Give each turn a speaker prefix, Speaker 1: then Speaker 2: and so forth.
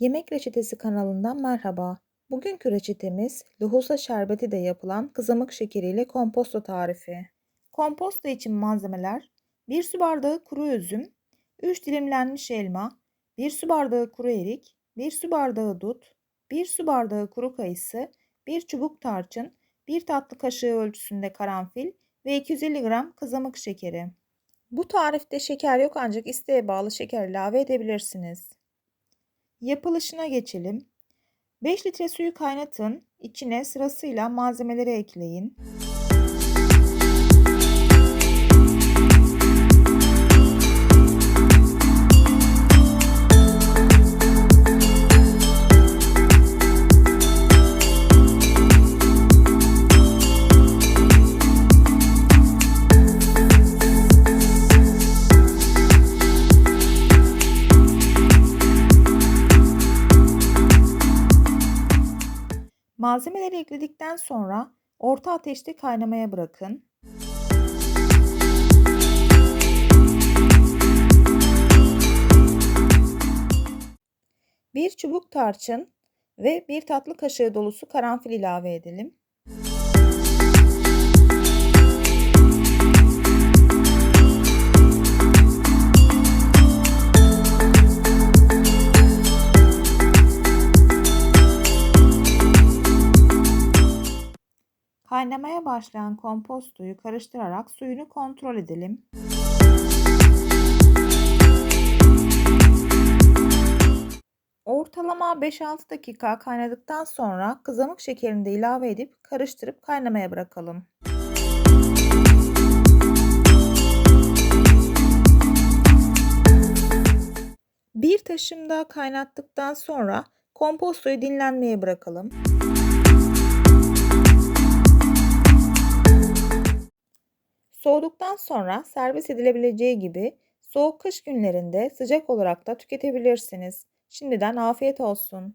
Speaker 1: Yemek Reçetesi kanalından merhaba. Bugünkü reçetemiz lohusa şerbeti de yapılan kızamık şekeriyle komposto tarifi. Komposto için malzemeler 1 su bardağı kuru üzüm, 3 dilimlenmiş elma, 1 su bardağı kuru erik, 1 su bardağı dut, 1 su bardağı kuru kayısı, 1 çubuk tarçın, 1 tatlı kaşığı ölçüsünde karanfil ve 250 gram kızamık şekeri. Bu tarifte şeker yok ancak isteğe bağlı şeker ilave edebilirsiniz. Yapılışına geçelim. 5 litre suyu kaynatın. İçine sırasıyla malzemeleri ekleyin. Malzemeleri ekledikten sonra orta ateşte kaynamaya bırakın. Bir çubuk tarçın ve bir tatlı kaşığı dolusu karanfil ilave edelim. Kaynamaya başlayan kompostoyu karıştırarak suyunu kontrol edelim. Ortalama 5-6 dakika kaynadıktan sonra kızamık şekerini de ilave edip karıştırıp kaynamaya bırakalım. Bir taşım daha kaynattıktan sonra kompostoyu dinlenmeye bırakalım. Soğuduktan sonra servis edilebileceği gibi soğuk kış günlerinde sıcak olarak da tüketebilirsiniz. Şimdiden afiyet olsun.